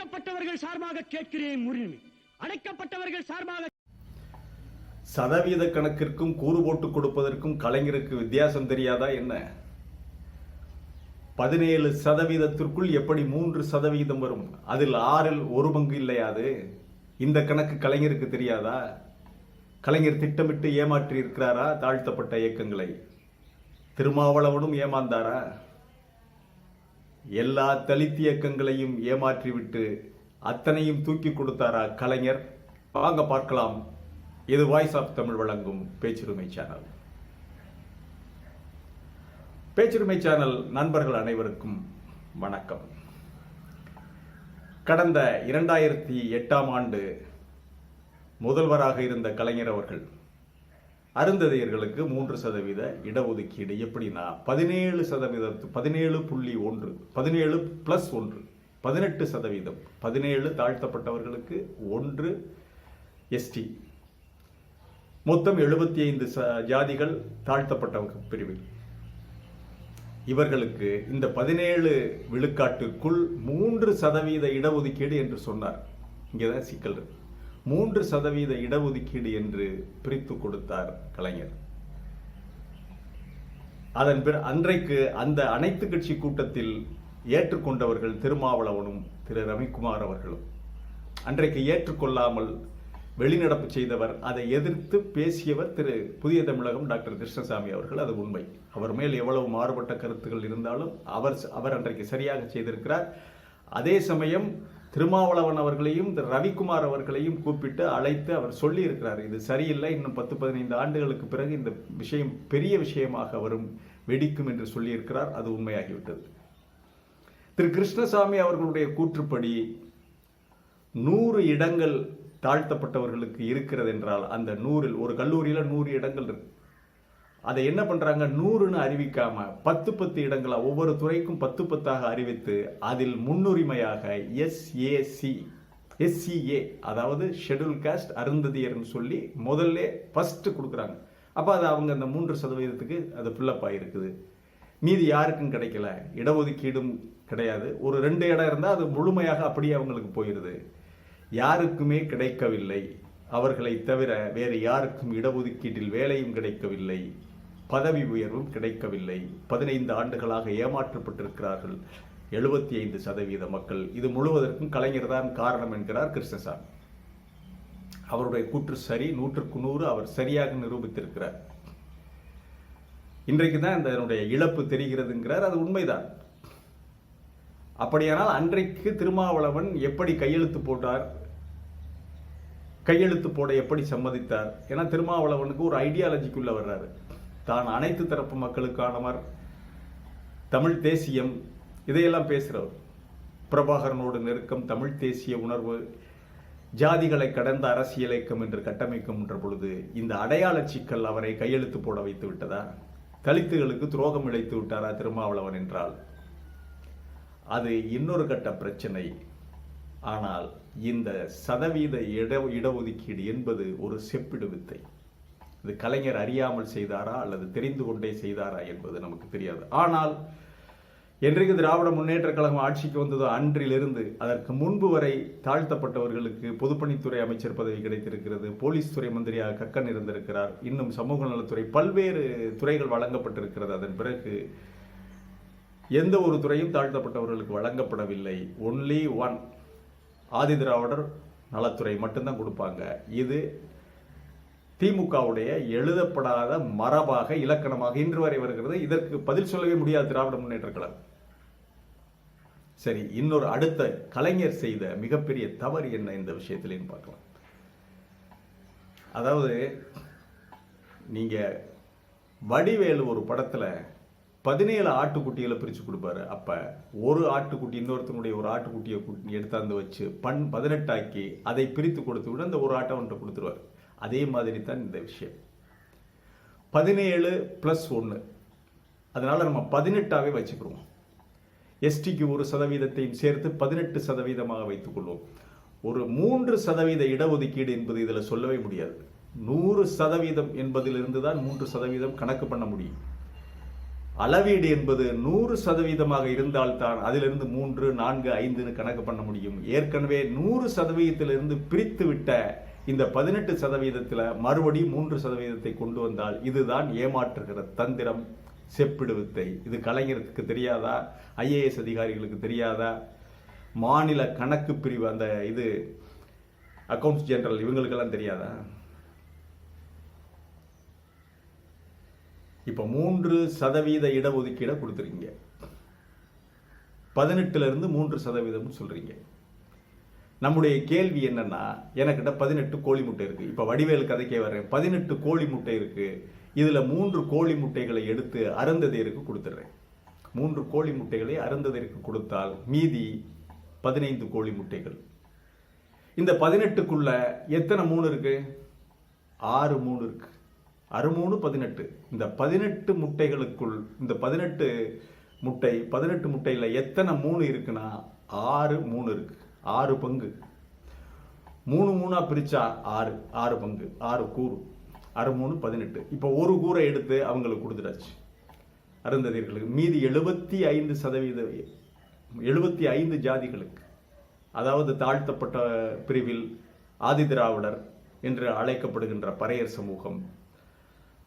அடைக்கப்பட்டவர்கள் சார்பாக கேட்கிறேன் உரிமை அடைக்கப்பட்டவர்கள் சார்பாக சதவீத கணக்கிற்கும் கூறு போட்டு கொடுப்பதற்கும் கலைஞருக்கு வித்தியாசம் தெரியாதா என்ன? பதினேழு சதவீதத்திற்குள் எப்படி மூன்று சதவீதம் வரும்? அதில் ஆறில் ஒரு பங்கு இல்லையாது இந்த கணக்கு கலைஞருக்கு தெரியாதா? கலைஞர் திட்டமிட்டு ஏமாற்றி இருக்கிறாரா தாழ்த்தப்பட்ட இயக்கங்களை. திருமாவளவனும் ஏமாந்தாரா? எல்லா தலித் இயக்கங்களையும் ஏமாற்றிவிட்டு அத்தனையும் தூக்கி கொடுத்தாரா கலைஞர்? வாங்க பார்க்கலாம். இது வாய்ஸ் ஆஃப் தமிழ் வழங்கும் பேச்சுரிமை சேனல் பேச்சுரிமை சேனல் நண்பர்கள் அனைவருக்கும் வணக்கம். கடந்த இரண்டாயிரத்தி எட்டாம் ஆண்டு முதல்வராக இருந்த கலைஞர் அவர்கள் அருந்ததியர்களுக்கு மூன்று சதவீத இடஒதுக்கீடு. எப்படின்னா பதினேழு சதவீதத்து பதினேழு புள்ளி ஒன்று பதினேழு பிளஸ் ஒன்று பதினெட்டு சதவீதம். பதினேழு தாழ்த்தப்பட்டவர்களுக்கு ஒன்று எஸ்டி மொத்தம் எழுபத்தி ஐந்து ஜாதிகள் தாழ்த்தப்பட்டவர்கள் பிரிவில். இவர்களுக்கு இந்த பதினேழு விழுக்காட்டிற்குள் மூன்று சதவீத இடஒதுக்கீடு என்று சொன்னார். இங்கேதான் சிக்கல் இருக்கு. மூன்று சதவீத இடஒதுக்கீடு என்று பிரித்து கொடுத்தார் கலைஞர். அதன் பிற அன்றைக்கு அந்த அனைத்து கட்சி கூட்டத்தில் ஏற்றுக்கொண்டவர்கள் திருமாவளவனும் திரு. ரவிக்குமார் அவர்களும். அன்றைக்கு ஏற்றுக்கொள்ளாமல் வெளிநடப்பு செய்தவர் அதை எதிர்த்து பேசியவர் திரு. புதிய தமிழகம் டாக்டர் கிருஷ்ணசாமி அவர்கள். அது உண்மை. அவர் மேல் எவ்வளவு மாறுபட்ட கருத்துக்கள் இருந்தாலும் அவர் அவர் அன்றைக்கு சரியாக செய்திருக்கிறார். அதே சமயம் திருமாவளவன் அவர்களையும் திரு ரவிக்குமார் அவர்களையும் கூப்பிட்டு அழைத்து அவர் சொல்லியிருக்கிறார் இது சரியில்லை இன்னும் பத்து பதினைந்து ஆண்டுகளுக்கு பிறகு இந்த விஷயம் பெரிய விஷயமாக வரும் வெடிக்கும் என்று சொல்லியிருக்கிறார். அது உண்மையாகிவிட்டது. திரு கிருஷ்ணசாமி அவர்களுடைய கூற்றுப்படி நூறு இடங்கள் தாழ்த்தப்பட்டவர்களுக்கு இருக்கிறது என்றால் அந்த நூறில் ஒரு கல்லூரியில் நூறு இடங்கள் இருக்கு. அதை என்ன பண்ணுறாங்க நூறுன்னு அறிவிக்காம பத்து பத்து இடங்களை ஒவ்வொரு துறைக்கும் பத்து பத்தாக அறிவித்து அதில் முன்னுரிமையாக எஸ்ஏசி எஸ்சிஏ அதாவது ஷெடியூல் காஸ்ட் அருந்ததியர்னு சொல்லி முதல்ல ஃபஸ்ட்டு கொடுக்குறாங்க. அப்போ அது அவங்க அந்த மூன்று சதவீதத்துக்கு அது ஃபில்லப் ஆகிருக்குது மீதி யாருக்கும் கிடைக்கல. இடஒதுக்கீடும் கிடையாது. ஒரு ரெண்டு இடம் இருந்தால் அது முழுமையாக அப்படியே அவங்களுக்கு போயிடுது யாருக்குமே கிடைக்கவில்லை. அவர்களை தவிர வேறு யாருக்கும் இடஒதுக்கீட்டில் வேலையும் கிடைக்கவில்லை. பதவி உயர்வும் கிடைக்கவில்லை. பதினைந்து ஆண்டுகளாக ஏமாற்றப்பட்டிருக்கிறார்கள். எழுபத்தி ஐந்து சதவீத மக்கள். இது முழுவதற்கும் கலைஞர் தான் காரணம் என்கிறார் கிருஷ்ணசாமி. அவருடைய கூற்று சரி நூற்றுக்கு நூறு அவர் சரியாக நிரூபித்திருக்கிறார். இன்றைக்கு தான் இதனுடைய இழப்பு தெரிகிறதுங்கிறார். அது உண்மைதான். அப்படியானால் அன்றைக்கு திருமாவளவன் எப்படி கையெழுத்து போட்டார்? கையெழுத்து போட எப்படி சம்மதித்தார்? ஏன்னா திருமாவளவனுக்கு ஒரு ஐடியாலஜிக்குள்ள வர்றாரு. தான் அனைத்து தரப்பு மக்களுக்கானவர் தமிழ் தேசியம் இதையெல்லாம் பேசுகிறவர் பிரபாகரனோடு நெருக்கம் தமிழ் தேசிய உணர்வு ஜாதிகளை கடந்த அரசியல் இயக்கம் என்று கட்டமைக்கின்ற பொழுது இந்த அடையாள சிக்கல் அவரை கையெழுத்து போட வைத்து விட்டதா? தலித்துகளுக்கு துரோகம் இழைத்து விட்டாரா திருமாவளவன் என்றால்? அது இன்னொரு கட்ட பிரச்சனை. ஆனால் இந்த சதவீத இட இடஒதுக்கீடு என்பது ஒரு செப்பிடு வித்தை. இது கலைஞர் அறியாமல் செய்தாரா அல்லது தெரிந்து கொண்டே செய்தாரா என்பது நமக்கு தெரியாது. ஆனால் என்றைக்கு திராவிட முன்னேற்ற கழகம் ஆட்சிக்கு வந்ததோ அன்றிலிருந்து அதற்கு முன்பு வரை தாழ்த்தப்பட்டவர்களுக்கு பொதுப்பணித்துறை அமைச்சர் பதவி கிடைத்திருக்கிறது போலீஸ் துறை மந்திரியாக கக்கன் இருந்திருக்கிறார் இன்னும் சமூக நலத்துறை பல்வேறு துறைகள் வழங்கப்பட்டிருக்கிறது. அதன் பிறகு எந்த ஒரு துறையும் தாழ்த்தப்பட்டவர்களுக்கு வழங்கப்படவில்லை. ஒன்லி ஒன் ஆதி திராவிடர் நலத்துறை மட்டும்தான் கொடுப்பாங்க. இது திமுகவுடைய எழுதப்படாத மரபாக இலக்கணமாக இன்று வரை வருகிறது. இதற்கு பதில் சொல்லவே முடியாது திராவிட முன்னேற்ற கழகம். சரி இன்னொரு அடுத்த கலைஞர் செய்த மிகப்பெரிய தவறு என்ன இந்த விஷயத்திலேன்னு பார்க்கலாம். அதாவது நீங்கள் வடிவேலு ஒரு படத்தில் பதினேழு ஆட்டுக்குட்டிகளை பிரித்து கொடுப்பாரு. அப்போ ஒரு ஆட்டுக்குட்டி இன்னொருத்தனுடைய ஒரு ஆட்டுக்குட்டியை எடுத்தாந்து வச்சு பண் பதினெட்டாக்கி அதை பிரித்து கொடுத்து விட அந்த ஒரு ஆட்டை அவன்கிட்ட கொடுத்துருவார். அதே மாதிரி தான் இந்த விஷயம். பதினேழு ப்ளஸ் ஒன்று அதனால் நம்ம பதினெட்டாகவே வச்சுக்கிடுவோம் எஸ்டிக்கு ஒரு சதவீதத்தையும் சேர்த்து பதினெட்டு சதவீதமாக வைத்துக்கொள்வோம் ஒரு மூன்று சதவீத இடஒதுக்கீடு என்பது இதில் சொல்லவே முடியாது. நூறு சதவீதம் என்பதிலிருந்து தான் மூன்று சதவீதம் கணக்கு பண்ண முடியும். அளவீடு என்பது நூறு சதவீதமாக இருந்தால்தான் அதிலிருந்து மூன்று நான்கு ஐந்துன்னு கணக்கு பண்ண முடியும். ஏற்கனவே நூறு சதவீதத்திலிருந்து பிரித்து விட்ட இந்த பதினெட்டு சதவீதத்தில் மறுபடியும் மூன்று சதவீதத்தை கொண்டு வந்தால் இதுதான் ஏமாற்றுகிற தந்திரம். செப்பிடு வித்தை. இது கலைஞருக்கு தெரியாதா? ஐஏஎஸ் அதிகாரிகளுக்கு தெரியாதா? மாநில கணக்கு பிரிவு அந்த இது அக்கவுண்ட்ஸ் ஜெனரல் இவங்களுக்கெல்லாம் தெரியாதா? இப்போ மூன்று சதவீத இடஒதுக்கீடை கொடுத்துருக்கீங்க பதினெட்டுல இருந்து மூன்று சதவீதம்னு சொல்றீங்க. நம்முடைய கேள்வி என்னன்னா எனக்கிட்ட பதினெட்டு கோழி முட்டை இருக்கு. இப்ப வடிவேல் கதைக்கே வர்றேன். பதினெட்டு கோழி முட்டை இருக்கு. இதுல மூன்று கோழி முட்டைகளை எடுத்து அருந்ததியருக்கு கொடுத்துட்றேன். மூன்று கோழி முட்டைகளை அருந்ததியருக்கு கொடுத்தால் மீதி பதினைந்து கோழி முட்டைகள். இந்த பதினெட்டுக்குள்ள எத்தனை மூணு இருக்கு? ஆறு மூணு இருக்கு. அறுமூணு பதினெட்டு. இந்த பதினெட்டு முட்டைகளுக்குள் இந்த பதினெட்டு முட்டை பதினெட்டு முட்டையில் எத்தனை மூணு இருக்குன்னா ஆறு மூணு இருக்கு. ஆறு பங்கு. மூணு மூணாக பிரித்தா ஆறு ஆறு பங்கு ஆறு கூறு அறு மூணு பதினெட்டு. இப்போ ஒரு கூரை எடுத்து அவங்களுக்கு கொடுத்துட்டாச்சு. அருந்ததியர்களுக்கு. மீதி எழுபத்தி ஐந்து சதவீத எழுபத்தி ஐந்து ஜாதிகளுக்கு. அதாவது தாழ்த்தப்பட்ட பிரிவில் ஆதிதிராவிடர் என்று அழைக்கப்படுகின்ற பறையர் சமூகம்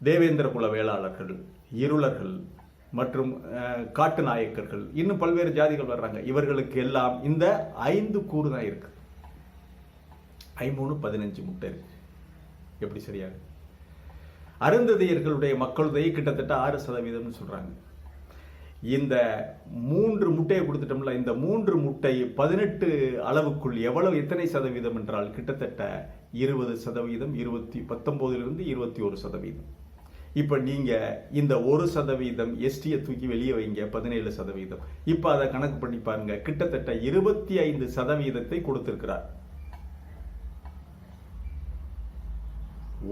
தேவேந்திர குல வேளாளர்கள் இருளர்கள் மற்றும் காட்டு நாயக்கர்கள். இன்னும் பல்வேறு ஜாதிகள் வர்றாங்க. இவர்களுக்கு எல்லாம் இந்த ஐந்து கூறு தான் இருக்கு. ஐமூணு பதினஞ்சு முட்டை இருக்கு. எப்படி சரியாக அருந்ததியர்களுடைய மக்களுடைய கிட்டத்தட்ட ஆறு சதவீதம்னு சொல்றாங்க. இந்த மூன்று முட்டையை கொடுத்துட்டோம்ல இந்த மூன்று முட்டை பதினெட்டு அளவுக்குள் எவ்வளவு எத்தனை சதவீதம் என்றால் கிட்டத்தட்ட இருபது சதவீதம் இருபத்தி பத்தொன்பதிலிருந்து இருபத்தி ஒரு சதவீதம். இப்போ நீங்கள் இந்த ஒரு சதவீதம் எஸ்டியை தூக்கி வெளியே வைங்க பதினேழு சதவீதம். இப்போ அதை கணக்கு பண்ணி பாருங்க. கிட்டத்தட்ட இருபத்தி ஐந்து சதவீதத்தை கொடுத்திருக்கிறார்.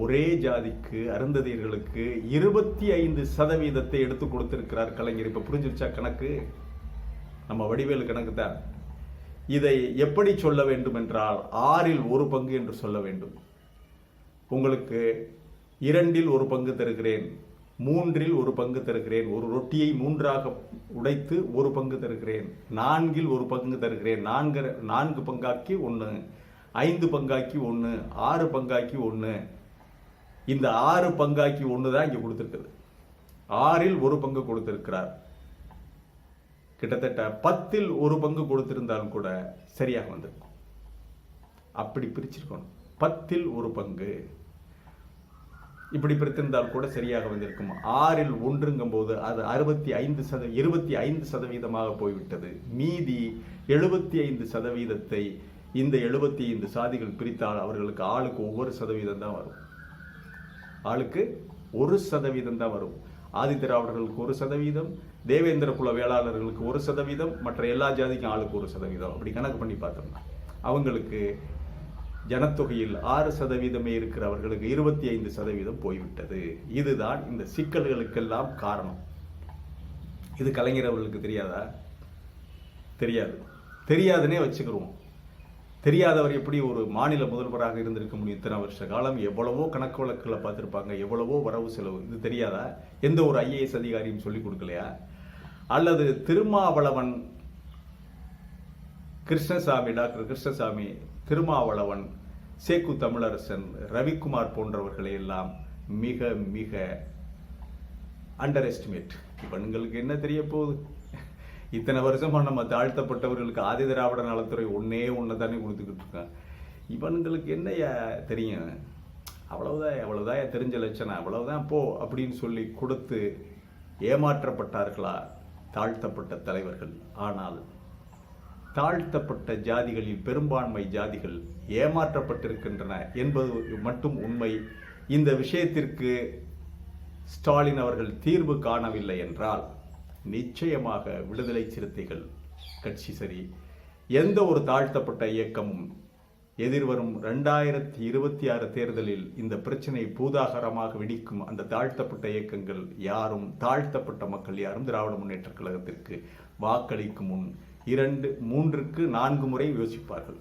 ஒரே ஜாதிக்கு அருந்ததியர்களுக்கு இருபத்தி ஐந்து சதவீதத்தை எடுத்து கொடுத்திருக்கிறார் கலைஞர். இப்போ புரிஞ்சிருச்சா கணக்கு? நம்ம வடிவேலு கணக்கு தான். இதை எப்படி சொல்ல வேண்டும் என்றால் ஆறில் ஒரு பங்கு என்று சொல்ல வேண்டும். உங்களுக்கு இரண்டில் ஒரு பங்கு தருகிறேன் மூன்றில் ஒரு பங்கு தருகிறேன் ஒரு ரொட்டியை மூன்றாக உடைத்து ஒரு பங்கு தருகிறேன் நான்கில் ஒரு பங்கு தருகிறேன் நான்கு நான்கு பங்காக்கி ஒன்று ஐந்து பங்காக்கி ஒன்று ஆறு பங்காக்கி ஒன்று இந்த ஆறு பங்காக்கி ஒன்று தான் இங்கே கொடுத்துருக்குது. ஆறில் ஒரு பங்கு கொடுத்திருக்கிறார். கிட்டத்தட்ட பத்தில் ஒரு பங்கு கொடுத்திருந்தாலும் கூட சரியாக வந்திருக்கும். அப்படி பிரிச்சிருக்கணும். பத்தில் ஒரு பங்கு. இப்படி பிரித்திருந்தால் கூட சரியாக வந்திருக்கும்? ஆறில் ஒன்றுங்கும் போது அது அறுபத்தி ஐந்து சத இருபத்தி ஐந்து சதவீதமாக போய்விட்டது. மீதி எழுபத்தி ஐந்து சதவீதத்தை இந்த எழுபத்தி ஐந்து சாதிகள் பிரித்தால் அவர்களுக்கு ஆளுக்கு ஒவ்வொரு சதவீதம் தான் வரும். ஆளுக்கு ஒரு சதவீதம் தான் வரும். ஆதித்திராவிடர்களுக்கு ஒரு சதவீதம் தேவேந்திர குல வேளாளர்களுக்கு ஒரு சதவீதம் மற்ற எல்லா ஜாதிக்கும் ஆளுக்கு ஒரு சதவீதம். அப்படி கணக்கு பண்ணி பார்த்தோம்னா அவங்களுக்கு ஜனத்தொகையில் ஆறு சதவீதமே இருக்கிறவர்களுக்கு இருபத்தி ஐந்து சதவீதம் போய்விட்டது. இதுதான் இந்த சிக்கல்களுக்கெல்லாம் காரணம். இது கலைஞர் அவர்களுக்கு தெரியாதா? தெரியாது. தெரியாதுன்னே வச்சுக்கிறோம் தெரியாதவர் எப்படி ஒரு மாநில முதல்வராக இருந்திருக்க முடியும்? இத்தனை வருஷ காலம் எவ்வளவோ கணக்கு வழக்குகளை பார்த்துருப்பாங்க எவ்வளவோ வரவு செலவு. இது தெரியாதா? எந்த ஒரு ஐஏஎஸ் அதிகாரியும் சொல்லி கொடுக்கலையா? அல்லது திருமாவளவன் கிருஷ்ணசாமி டாக்டர் கிருஷ்ணசாமி திருமாவளவன் சேக்கு தமிழரசன் ரவிக்குமார் போன்றவர்களை எல்லாம் மிக மிக அண்டர் எஸ்டிமேட் பெண்களுக்கு என்ன தெரிய போகுது? இத்தனை வருஷமாக நம்ம தாழ்த்தப்பட்டவர்களுக்கு ஆதி திராவிட நலத்துறை ஒன்றே ஒன்று தானே கொடுத்துக்கிட்டு இருக்கான் இவனுங்களுக்கு என்னையா தெரியும்? அவ்வளவுதான் அவ்வளவுதான் தெரிஞ்ச லட்சணம். அவ்வளவுதான் போ அப்படின்னு சொல்லி கொடுத்து ஏமாற்றப்பட்டார்களா தாழ்த்தப்பட்ட தலைவர்கள்? ஆனால் தாழ்த்தப்பட்ட ஜாதிகளில் பெரும்பான்மை ஜாதிகள் ஏமாற்றப்பட்டிருக்கின்றன என்பது மட்டும் உண்மை. இந்த விஷயத்திற்கு ஸ்டாலின் அவர்கள் தீர்வு காணவில்லை என்றால் நிச்சயமாக விடுதலை சிறுத்தைகள் கட்சி சரி. எந்த ஒரு தாழ்த்தப்பட்ட இயக்கமும் எதிர்வரும் ரெண்டாயிரத்தி இருபத்தி ஆறு தேர்தலில் இந்த பிரச்சனை பூதாகரமாக வெடிக்கும் அந்த தாழ்த்தப்பட்ட இயக்கங்கள் யாரும் தாழ்த்தப்பட்ட மக்கள் யாரும் திராவிட முன்னேற்ற கழகத்திற்கு வாக்களிக்கும் முன் இரண்டு மூன்றுக்கு நான்கு முறை யோசிப்பார்கள்.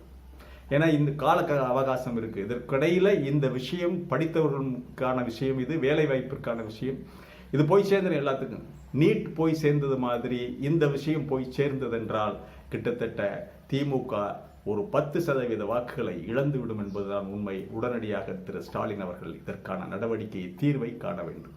ஏன்னா இந்த கால அவகாசம் இருக்குது இதற்கிடையில் இந்த விஷயம் படித்தவர்களுக்கான விஷயம் இது வேலை வாய்ப்பிற்கான விஷயம். இது போய் சேர்ந்துடும் எல்லாத்துக்கும். நீட் போய் சேர்ந்தது மாதிரி இந்த விஷயம் போய் சேர்ந்ததென்றால் கிட்டத்தட்ட திமுக ஒரு பத்து சதவீத வாக்குகளை இழந்துவிடும் என்பதுதான் உண்மை. உடனடியாக திரு ஸ்டாலின் அவர்கள் இதற்கான நடவடிக்கையை தீர்வை காண வேண்டும்.